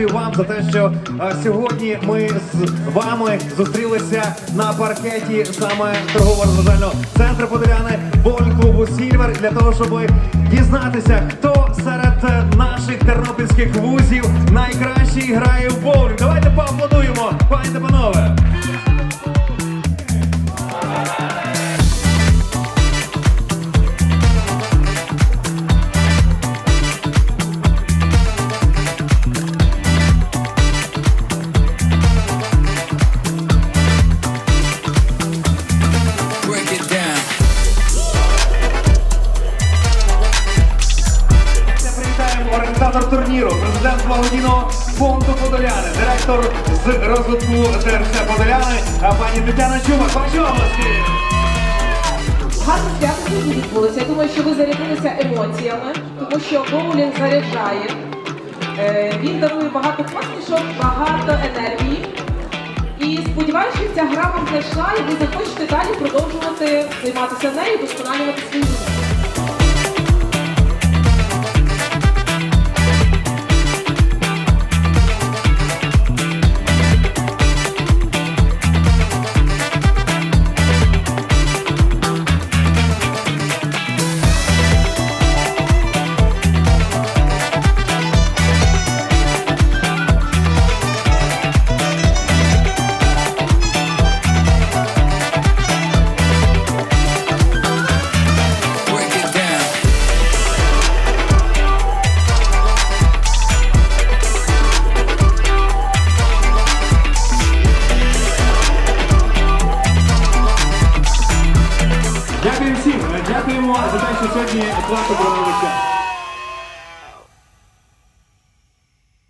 дякую вам за те, що е, сьогодні ми з вами зустрілися на паркеті саме торгово-розважального центру Подоляни Боль-клубу Сільвер для того, щоб дізнатися, хто серед наших тернопільських вузів найкращий грає в боулінг. Давайте поаплодуємо, організатор турніру, президент благодійного фонду Подоляни, директор з розвитку ТРЦ Подоляни, пані Тетяна Чумак. Ваші! Гарно свято сьогодні відбулося. Я думаю, що ви зарядилися емоціями, тому що боулінг заряджає. Е, Він дарує багато посмішок, багато енергії. І сподіваюся, що ця гра вам знайшла, і ви захочете далі продовжувати займатися нею, вдосконалювати свої вміння. Дякую всім. Дякуємо за те, що сьогодні класно провели час.